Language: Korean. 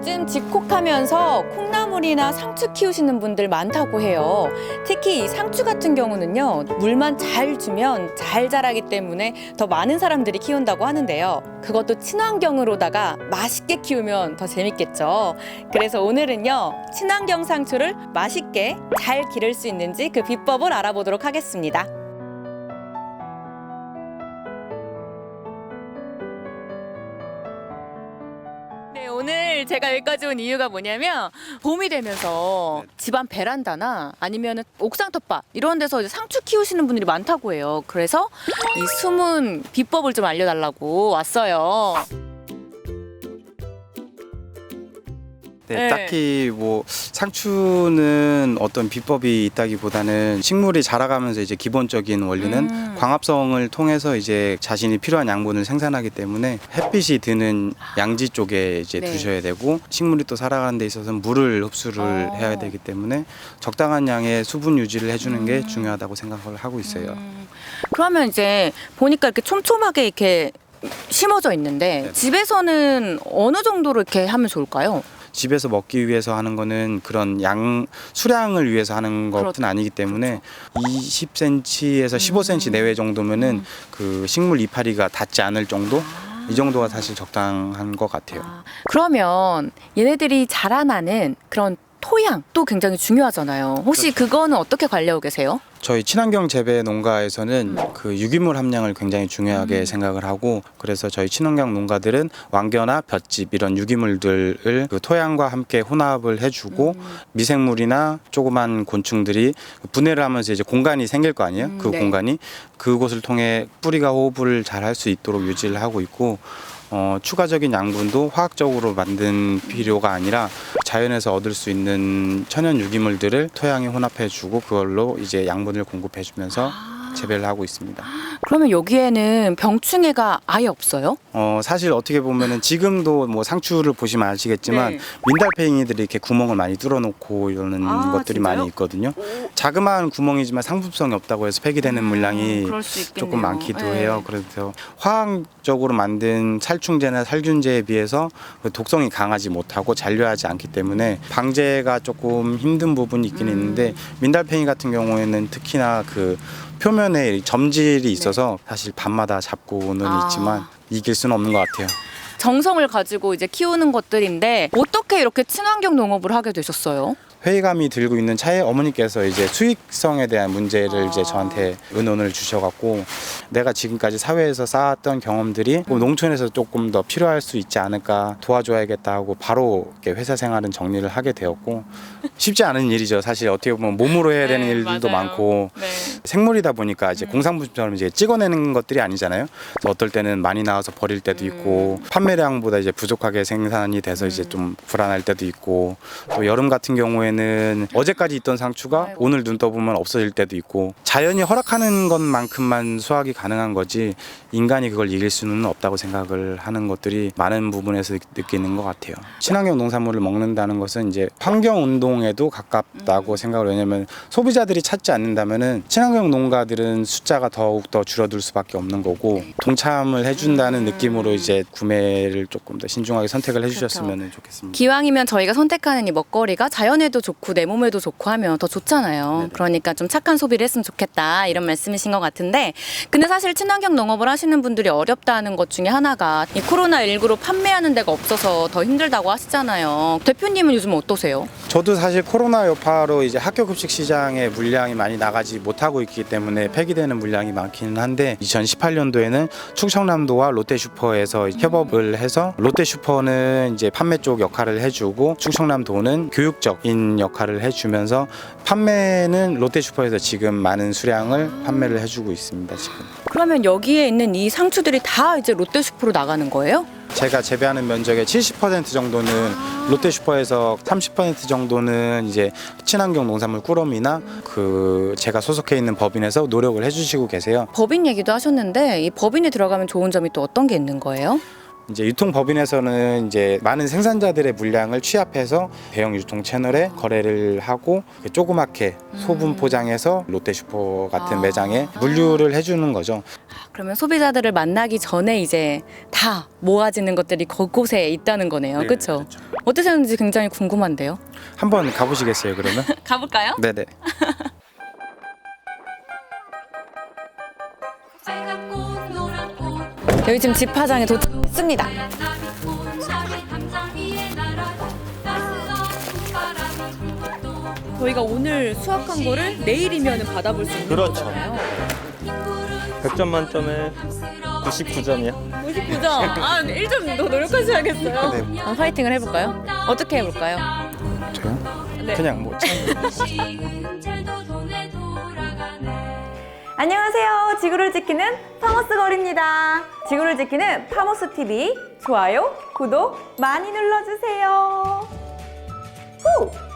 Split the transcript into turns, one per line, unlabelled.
요즘 집콕하면서 콩나물이나 상추 키우시는 분들 많다고 해요. 특히 이 상추 같은 경우는요, 물만 잘 주면 잘 자라기 때문에 더 많은 사람들이 키운다고 하는데요. 그것도 친환경으로다가 맛있게 키우면 더 재밌겠죠. 그래서 오늘은요, 친환경 상추를 맛있게 잘 기를 수 있는지 그 비법을 알아보도록 하겠습니다. 오늘 제가 여기까지 온 이유가 뭐냐면 봄이 되면서 집안 베란다나 아니면 옥상 텃밭 이런 데서 이제 상추 키우시는 분들이 많다고 해요. 그래서 이 숨은 비법을 좀 알려달라고 왔어요.
네,
네.
딱히 뭐 상추는 어떤 비법이 있다기보다는 식물이 자라가면서 이제 기본적인 원리는
음.
광합성을 통해서 이제 자신이 필요한 양분을 생산하기 때문에 햇빛이 드는 양지 쪽에 이제
네.
두셔야 되고 식물이 또 살아가는 데 있어서 물을 흡수를
어.
해야 되기 때문에 적당한 양의 수분 유지를 해주는
음.
게 중요하다고 생각을 하고 있어요.
음, 그러면 이제 보니까 이렇게 촘촘하게 이렇게 심어져 있는데
네네.
집에서는 어느 정도로 이렇게 하면 좋을까요?
집에서 먹기 위해서 하는 거는 그런 양 수량을 위해서 하는 것은
그렇죠.
아니기 때문에 20cm에서 15cm
음.
내외 정도면은
음.
그 식물 이파리가 닿지 않을 정도 이 정도가 사실 적당한 것 같아요.
아, 그러면 얘네들이 자라나는 그런 토양도 굉장히 중요하잖아요. 혹시 그거는 어떻게 관리하고 계세요?
저희 친환경 재배 농가에서는
음.
그 유기물 함량을 굉장히 중요하게
음.
생각을 하고 그래서 저희 친환경 농가들은 왕겨나 볏짚 이런 유기물들을 그 토양과 함께 혼합을 해주고
음.
미생물이나 조그만 곤충들이 분해를 하면서 이제 공간이 생길 거 아니에요?
음,
그
네.
공간이 그곳을 통해 뿌리가 호흡을 잘 할 수 있도록 유지를 하고 있고 어, 추가적인 양분도 화학적으로 만든 필요가 아니라 자연에서 얻을 수 있는 천연 유기물들을 토양에 혼합해주고 그걸로 이제 양분을 공급해주면서
아,
재배를 하고 있습니다.
그러면 여기에는 병충해가 아예 없어요?
어, 사실 어떻게 보면은 지금도 뭐 상추를 보시면 아시겠지만
네.
민달팽이들이 이렇게 구멍을 많이 뚫어놓고 이러는
아,
것들이
진짜요?
많이 있거든요. 자그마한 구멍이지만 상품성이 없다고 해서 폐기되는 물량이
음, 그럴 수 있겠네요.
조금 많기도
네.
해요. 그래서 화학적으로 만든 살충제나 살균제에 비해서 그 독성이 강하지 못하고 잔류하지 않기 때문에 방제가 조금 힘든 부분이 있긴
음.
있는데 민달팽이 같은 경우에는 특히나 그 표면에 점질이 있어서 사실 밤마다 잡고는
네. 아.
있지만 이길 수는 없는 것 같아요.
정성을 가지고 이제 키우는 것들인데 어떻게 이렇게 친환경 농업을 하게 되셨어요?
회의감이 들고 있는 차에 어머니께서 이제 수익성에 대한 문제를
아.
이제 저한테 의논을 주셔갖고 내가 지금까지 사회에서 쌓았던 경험들이 뭐 농촌에서 조금 더 필요할 수 있지 않을까 도와줘야겠다 하고 바로 이렇게 회사 생활은 정리를 하게 되었고 쉽지 않은 일이죠. 사실 어떻게 보면 몸으로 해야 되는
네,
일들도
맞아요.
많고
네.
생물이다 보니까 이제
음.
공산품처럼 이제 찍어내는 것들이 아니잖아요. 그래서 어떨 때는 많이 나와서 버릴 때도 있고 판매량보다 이제 부족하게 생산이 돼서 이제
음.
좀 불안할 때도 있고 또 여름 같은 경우에 는 어제까지 있던 상추가
아이고.
오늘 눈 떠보면 없어질 때도 있고 자연이 허락하는 것만큼만 수확이 가능한 거지 인간이 그걸 이길 수는 없다고 생각을 하는 것들이 많은 부분에서 느끼는 것 같아요. 친환경 농산물을 먹는다는 것은 이제 환경 운동에도 가깝다고 생각을 왜냐면 소비자들이 찾지 않는다면은 친환경 농가들은 숫자가 더욱 더 줄어들 수밖에 없는 거고 동참을 해준다는
음.
느낌으로 이제 구매를 조금 더 신중하게 선택을 해주셨으면 좋겠습니다.
기왕이면 저희가 선택하는 이 먹거리가 자연에도 좋고 내 몸에도 좋고 하면 더 좋잖아요.
네네.
그러니까 좀 착한 소비를 했으면 좋겠다 이런 말씀이신 것 같은데 근데 사실 친환경 농업을 하시는 분들이 어렵다는 것 중에 하나가 이 코로나 19로 판매하는 데가 없어서 더 힘들다고 하시잖아요. 대표님은 요즘 어떠세요?
저도 사실 코로나 여파로 이제 학교 급식 시장에 물량이 많이 나가지 못하고 있기 때문에 폐기되는 물량이 많기는 한데 2018년도에는 충청남도와 롯데슈퍼에서 협업을 해서 롯데슈퍼는 이제 판매 쪽 역할을 해주고 충청남도는 교육적인 역할을 해주면서 판매는 롯데슈퍼에서 지금 많은 수량을 판매를 해주고 있습니다 지금.
그러면 여기에 있는 이 상추들이 다 이제 롯데슈퍼로 나가는 거예요?
제가 재배하는 면적의 70% 정도는 롯데슈퍼에서 30% 정도는 이제 친환경 농산물 꾸러미나 그 제가 소속해 있는 법인에서 노력을 해주시고 계세요.
법인 얘기도 하셨는데 이 법인에 들어가면 좋은 점이 또 어떤 게 있는 거예요?
이제 유통법인에서는 이제 많은 생산자들의 물량을 취합해서 대형 유통 채널에 거래를 하고 조그맣게 소분 포장해서 롯데슈퍼 같은
아.
매장에 물류를 해주는 거죠.
그러면 소비자들을 만나기 전에 이제 다 모아지는 것들이 그곳에 있다는 거네요. 그렇죠? 어떻게 하는지 굉장히 궁금한데요.
한번 가보시겠어요, 그러면?
가볼까요?
네네.
여기 지금 집화장에 도착했습니다. 저희가 오늘 수확한 거를 내일이면 받아볼 수 있는
그렇죠.
거잖아요.
100점 만점에 99점이요.
99점. 아, 1점 더 노력하셔야겠어요.
네.
아, 화이팅을 해볼까요? 어떻게 해볼까요?
저요?
네.
그냥 뭐 참.
안녕하세요. 지구를 지키는 파머스 걸입니다. 지구를 지키는 파머스 TV 좋아요, 구독 많이 눌러주세요. 후!